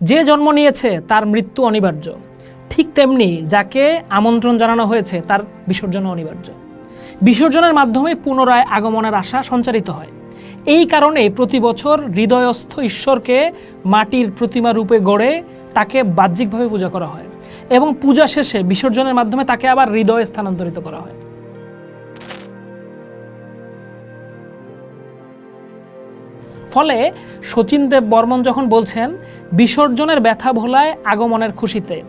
যে জন্ম নিয়েছে তার মৃত্যু অনিবার্য। ঠিক তেমনি যাকে আমন্ত্রণ জানানো হয়েছে তার বিসর্জন অনিবার্য। বিসর্জনের মাধ্যমে পুনরায় আগমনের আশা সঞ্চারিত হয়। এই কারণে প্রতি বছর হৃদয়স্থ ঈশ্বরকে মাটির প্রতিমা রূপে গড়ে তাকে বাহ্যিকভাবে পূজা করা হয় এবং পূজা শেষে বিসর্জনের মাধ্যমে তাকে আবার হৃদয়ে স্থানান্তরিত করা হয়। ফলে শচীন দেব বর্মন যখন বলছেন, বিসর্জনের ব্যথা ভোলায় আগমনের খুশিতে।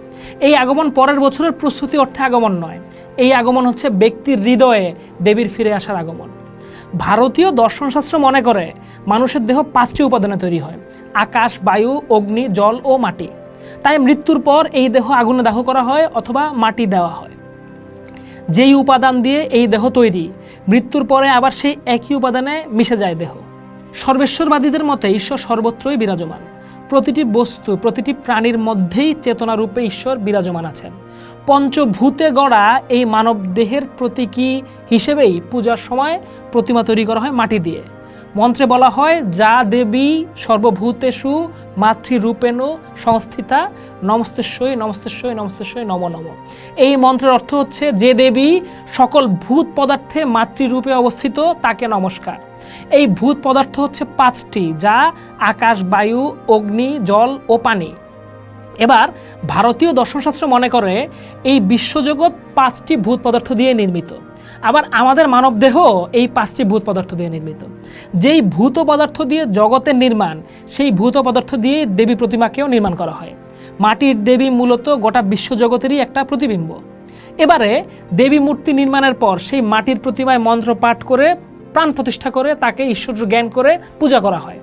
এই আগমন পরের বছরের প্রস্তুতি অর্থে আগমন নয়। এই আগমন হচ্ছে ব্যক্তির হৃদয়ে দেবীর ফিরে আসার আগমন। ভারতীয় দর্শনশাস্ত্র মনে করে, মানুষের দেহ পাঁচটি উপাদানে তৈরি হয়। আকাশ, বায়ু, অগ্নি, জল ও মাটি। তাই মৃত্যুর পর এই দেহ আগুনে দাহ করা হয় অথবা মাটি দেওয়া হয়। যেই উপাদান দিয়ে এই দেহ তৈরি, মৃত্যুর পরে আবার সেই একই উপাদানে মিশে যায় দেহ। সর্বেশ্বরবাদীদের মতে ঈশ্বর সর্বত্রই বিরাজমান। প্রতিটি বস্তু, প্রতিটি প্রাণীর মধ্যেই চেতনারূপে ঈশ্বর বিরাজমান আছেন। পঞ্চভূতে গড়া এই মানব দেহের প্রতীকী হিসেবেই পূজার সময় প্রতিমা তৈরি করা হয় মাটি দিয়ে। মন্ত্রে বলা হয়, যা দেবী সর্বভূতেষু মাতৃরূপেণু সংস্থিতা নমস্তেশ্বই নমস্তেশ্বই নমস্তেশ্বই নম নম। এই মন্ত্রের অর্থ হচ্ছে, যে দেবী সকল ভূত পদার্থে মাতৃরূপে অবস্থিত, তাকে নমস্কার। এই ভূত পদার্থ হচ্ছে পাঁচটি, যা আকাশ, বায়ু, অগ্নি, জল ও পানি। এবার ভারতীয় দর্শনশাস্ত্র মনে করে এই বিশ্বজগৎ পাঁচটি ভূত পদার্থ দিয়ে নির্মিত। আবার আমাদের মানব দেহ এই পাঁচটি ভূত পদার্থ দিয়ে নির্মিত। যেই ভূত পদার্থ দিয়ে জগতের নির্মাণ, সেই ভূত পদার্থ দিয়ে দেবী প্রতিমাকেও নির্মাণ করা হয়। মাটির দেবী মূলত গোটা বিশ্বজগতেরই একটা প্রতিবিম্ব। এবারে দেবী মূর্তি নির্মাণের পর সেই মাটির প্রতিমায় মন্ত্র পাঠ করে, প্রাণ প্রতিষ্ঠা করে তাকে ঈশ্বর জ্ঞান করে পূজা করা হয়।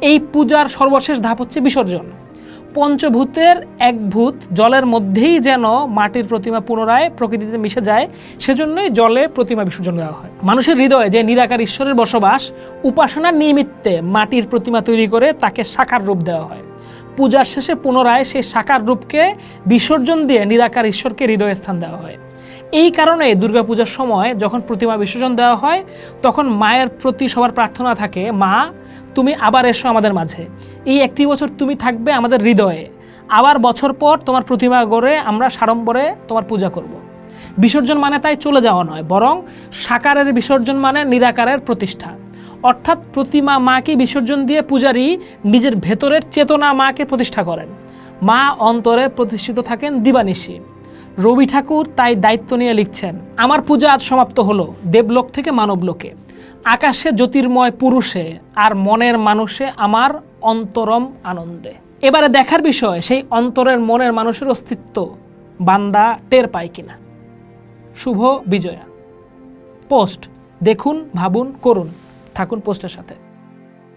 এই পূজার সর্বশেষ ধাপ হচ্ছে বিসর্জন। পঞ্চভূতের এক ভূত জলের মধ্যেই যেন মাটির প্রতিমা পুনরায় প্রকৃতিতে মিশে যায়, সেজন্যই জলে প্রতিমা বিসর্জন দেওয়া হয়। মানুষের হৃদয়ে যে নিরাকার ঈশ্বরের বসবাস উপাসনার নিমিত্তে মাটির প্রতিমা তৈরি করে তাকে সাকার রূপ দেওয়া হয়। পূজার শেষে পুনরায় সেই সাকার রূপকে বিসর্জন দিয়ে নিরাকার ঈশ্বরকে হৃদয়ে স্থান দেওয়া হয়। এই কারণে দুর্গাপূজার সময় যখন প্রতিমা বিসর্জন দেওয়া হয়, তখন মায়ের প্রতি সবার প্রার্থনা থাকে, মা তুমি আবার এসো আমাদের মাঝে। এই একটি বছর তুমি থাকবে আমাদের হৃদয়ে। আবার বছর পর তোমার প্রতিমা গড়ে আমরা সাড়ম্বরে তোমার পূজা করব। বিসর্জন মানে তাই চলে যাওয়া নয়, বরং সাকারের বিসর্জন মানে নিরাকারের প্রতিষ্ঠা। অর্থাৎ প্রতিমা মাকে বিসর্জন দিয়ে পূজারী নিজের ভেতরের চেতনা মাকে প্রতিষ্ঠা করেন। মা অন্তরে প্রতিষ্ঠিত থাকেন দিবানিশি। রবি ঠাকুর তাই দায়িত্ব নিয়ে লিখছেন, আমার পূজা আজ সমাপ্ত হলো, দেবলোক থেকে মানবলোকে। আকাশে জ্যোতির্ময় পুরুষে আর মনের মানুষে আমার অন্তরম আনন্দে। এবারে দেখার বিষয়, সেই অন্তরের মনের মানুষের অস্তিত্ব বান্দা টের পায় কিনা? শুভ বিজয়া। পোস্ট, দেখুন, ভাবুন, করুন। থাকুন পোস্টের সাথে।